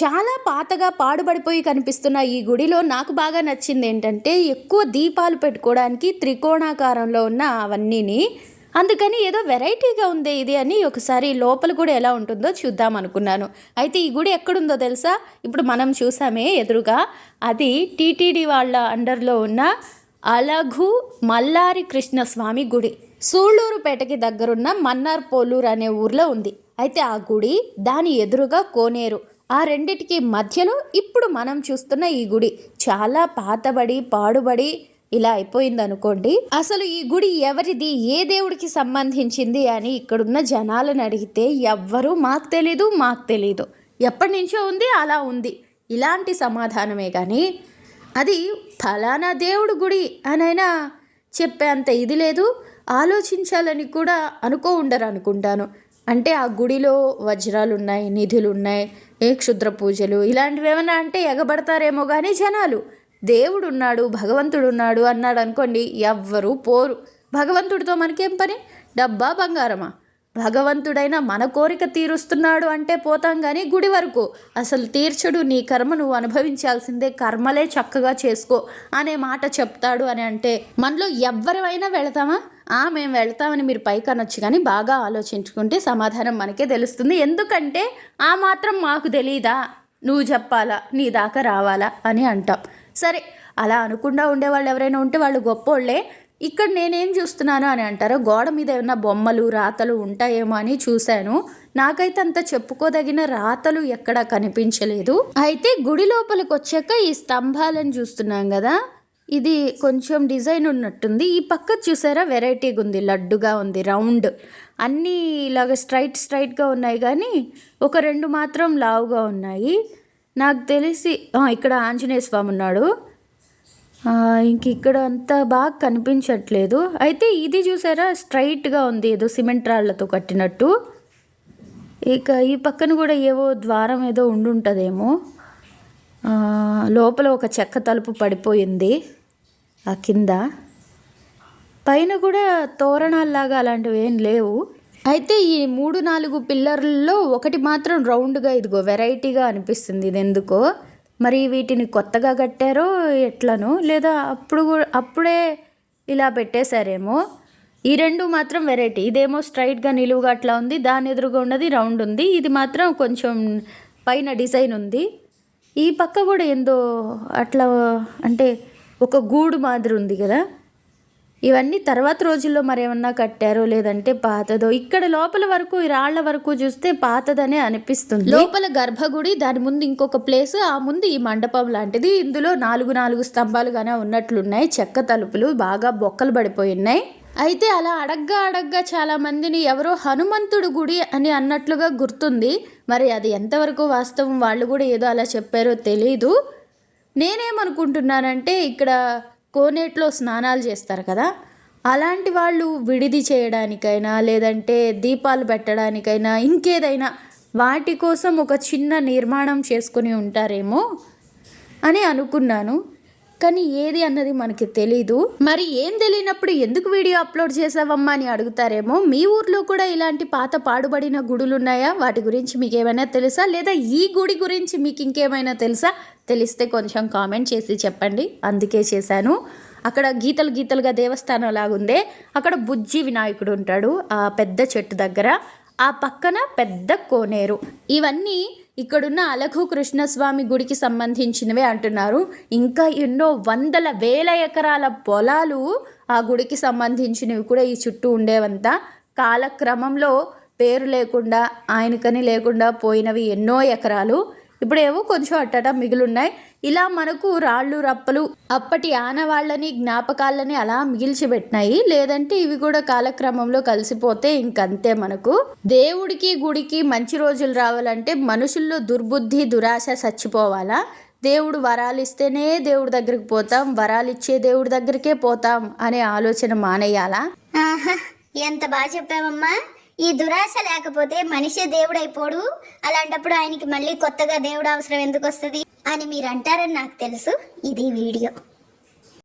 చాలా పాతగా పాడుబడిపోయి కనిపిస్తున్న ఈ గుడిలో నాకు బాగా నచ్చింది ఏంటంటే ఎక్కువ దీపాలు పెట్టుకోవడానికి త్రికోణాకారంలో ఉన్న అవన్నీని. అందుకని ఏదో వెరైటీగా ఉందే ఇది అని ఒకసారి లోపల కూడా ఎలా ఉంటుందో చూద్దాం అనుకున్నాను. అయితే ఈ గుడి ఎక్కడుందో తెలుసా? ఇప్పుడు మనం చూసామే ఎదురుగా. అది టీటీడీ వాళ్ళ అండర్లో ఉన్న అలఘు మల్లారి కృష్ణస్వామి గుడి. సూళ్ళూరుపేటకి దగ్గరున్న మన్నార్ పోలూరు అనే ఊర్లో ఉంది. అయితే ఆ గుడి దాని ఎదురుగా కోనేరు. ఆ రెండిటికి మధ్యలో ఇప్పుడు మనం చూస్తున్న ఈ గుడి. చాలా పాతబడి పాడుబడి ఇలా అయిపోయింది అనుకోండి. అసలు ఈ గుడి ఎవరిది? ఏ దేవుడికి సంబంధించింది అని ఇక్కడున్న జనాలను అడిగితే ఎవ్వరూ మాకు తెలీదు మాకు తెలీదు. ఎప్పటి నుంచో ఉంది అలా ఉంది. ఇలాంటి సమాధానమే కానీ అది ఫలానా దేవుడు గుడి అనైనా చెప్పే అంత ఇది లేదు. ఆలోచించాలని కూడా అనుకో ఉండరు అనుకుంటాను అంటే ఆ గుడిలో వజ్రాలు ఉన్నాయి నిధులు ఉన్నాయి ఏ క్షుద్ర పూజలు ఇలాంటివి ఏమైనా అంటే ఎగబడతారేమో కానీ జనాలు. దేవుడు ఉన్నాడు భగవంతుడు ఉన్నాడు అన్నాడు అనుకోండి ఎవ్వరూ పోరు. భగవంతుడితో మనకేం పని? డబ్బా బంగారమా? భగవంతుడైన మన కోరిక తీరుస్తున్నాడు అంటే పోతాం కానీ గుడి వరకు. అసలు తీర్చడు నీ కర్మ నువ్వు అనుభవించాల్సిందే కర్మలే చక్కగా చేసుకో అనే మాట చెప్తాడు అని అంటే మనలో ఎవ్వరమైనా వెళతామా? ఆ మేము వెళ్తామని మీరు పైకి అనొచ్చు కానీ బాగా ఆలోచించుకుంటే సమాధానం మనకే తెలుస్తుంది. ఎందుకంటే ఆ మాత్రం మాకు తెలీదా? నువ్వు చెప్పాలా? నీ దాకా రావాలా? అని అంటాం. సరే అలా అనుకుండా ఉండేవాళ్ళు ఎవరైనా ఉంటే వాళ్ళు గొప్పోళ్ళే. ఇక్కడ నేనేం చూస్తున్నాను అని అంటారో? గోడ మీద ఏమైనా బొమ్మలు రాతలు ఉంటాయేమో అని చూశాను. నాకైతే అంత చెప్పుకోదగిన రాతలు ఎక్కడ కనిపించలేదు. అయితే గుడి లోపలికి వచ్చాక ఈ స్తంభాలను చూస్తున్నాం కదా? ఇది కొంచెం డిజైన్ ఉన్నట్టుంది. ఈ పక్క చూసారా? వెరైటీగా ఉంది లడ్డుగా ఉంది రౌండ్. అన్నీ ఇలాగ స్ట్రైట్ స్ట్రైట్గా ఉన్నాయి కానీ ఒక రెండు మాత్రం లావుగా ఉన్నాయి. నాకు తెలిసి ఇక్కడ ఆంజనేయ స్వామి ఉన్నాడు. ఇంక ఇక్కడ అంత బాగా కనిపించట్లేదు. అయితే ఇది చూసారా? స్ట్రైట్గా ఉంది. ఏదో సిమెంట్ రాళ్ళతో కట్టినట్టు. ఇక ఈ పక్కన కూడా ఏవో ద్వారం ఏదో ఉండుంటుందేమో. లోపల ఒక చెక్క తలుపు పడిపోయింది. ఆ కింద. పైన కూడా తోరణాల్లాగా అలాంటివి ఏం లేవు. అయితే ఈ మూడు నాలుగు పిల్లర్లలో ఒకటి మాత్రం రౌండ్గా ఇదిగో వెరైటీగా అనిపిస్తుంది. ఇది ఎందుకో మరి వీటిని కొత్తగా కట్టారో ఎట్లనో లేదా అప్పుడు కూడా అప్పుడే ఇలా పెట్టేశారేమో. ఈ రెండు మాత్రం వెరైటీ. ఇదేమో స్ట్రైట్గా నిలువుగా అట్లా ఉంది దాని ఎదురుగా ఉన్నది రౌండ్ ఉంది. ఇది మాత్రం కొంచెం పైన డిజైన్ ఉంది. ఈ పక్క కూడా ఏందో అట్లా అంటే ఒక గూడు మాదిరి ఉంది కదా. ఇవన్నీ తర్వాత రోజుల్లో మరేమన్నా కట్టారో లేదంటే పాతదో? ఇక్కడ లోపల వరకు ఈ రాళ్ళ వరకు చూస్తే పాతదనే అనిపిస్తుంది. లోపల గర్భగుడి దాని ముందు ఇంకొక ప్లేస్ ఆ ముందు ఈ మండపం లాంటిది. ఇందులో నాలుగు నాలుగు స్తంభాలుగానే ఉన్నట్లున్నాయి. చెక్క తలుపులు బాగా బొక్కలు పడిపోయి ఉన్నాయి. అయితే అలా అడగ్గా అడగ్గా చాలా మందిని ఎవరో హనుమంతుడు గుడి అని అన్నట్లుగా గుర్తుంది. మరి అది ఎంతవరకు వాస్తవం? వాళ్ళు కూడా ఏదో అలా చెప్పారో తెలీదు. నేనేమనుకుంటున్నానంటే ఇక్కడ కోనేట్లో స్నానాలు చేస్తారు కదా? అలాంటి వాళ్ళు విడిది చేయడానికైనా లేదంటే దీపాలు పెట్టడానికైనా ఇంకేదైనా వాటి కోసం ఒక చిన్న నిర్మాణం చేసుకుని ఉంటారేమో అని అనుకున్నాను. కానీ ఏది అన్నది మనకి తెలీదు. మరి ఏం తెలియనప్పుడు ఎందుకు వీడియో అప్లోడ్ చేసావమ్మా అని అడుగుతారేమో? మీ ఊర్లో కూడా ఇలాంటి పాత పాడుబడిన గుడులు ఉన్నాయా వాటి గురించి మీకు ఏమైనా తెలుసా? లేదా ఈ గుడి గురించి మీకు ఇంకేమైనా తెలుసా? తెలిస్తే కొంచెం కామెంట్ చేసి చెప్పండి. అందుకే చేశాను. అక్కడ గీతలు గీతలుగా దేవస్థానం లాగుందే. అక్కడ బుజ్జి వినాయకుడు ఉంటాడు ఆ పెద్ద చెట్టు దగ్గర. ఆ పక్కన పెద్ద కోనేరు. ఇవన్నీ ఇక్కడున్న అలఘు కృష్ణస్వామి గుడికి సంబంధించినవే అంటున్నారు. ఇంకా ఎన్నో వందల వేల ఎకరాల పొలాలు ఆ గుడికి సంబంధించినవి కూడా ఈ చుట్టూ ఉండేవంతా. కాలక్రమంలో పేరు లేకుండా ఆయనకని లేకుండా పోయినవి ఎన్నో ఎకరాలు. ఇప్పుడు ఏవో కొంచెం అట్టట మిగిలిన్నాయి. ఇలా మనకు రాళ్ళు రప్పలు అప్పటి ఆనవాళ్ళని జ్ఞాపకాలని అలా మిగిల్చిపెట్టినాయి. లేదంటే ఇవి కూడా కాలక్రమంలో కలిసిపోతే ఇంకంతే మనకు. దేవుడికి గుడికి మంచి రోజులు రావాలంటే మనుషుల్లో దుర్బుద్ధి దురాశ చచ్చిపోవాలా? దేవుడు వరాలు ఇస్తేనే దేవుడి దగ్గరికి పోతాం. వరాలు ఇచ్చే దేవుడి దగ్గరికే పోతాం అనే ఆలోచన మానేయాలా? ఎంత బాగా చెప్పావమ్మా. ఈ దురాశ లేకపోతే మనిషే దేవుడైపోడు. అలాంటప్పుడు ఆయనకి మళ్ళీ కొత్తగా దేవుడు అవసరం ఎందుకు వస్తుంది అని మీరు అంటారని నాకు తెలుసు. ఇది వీడియో.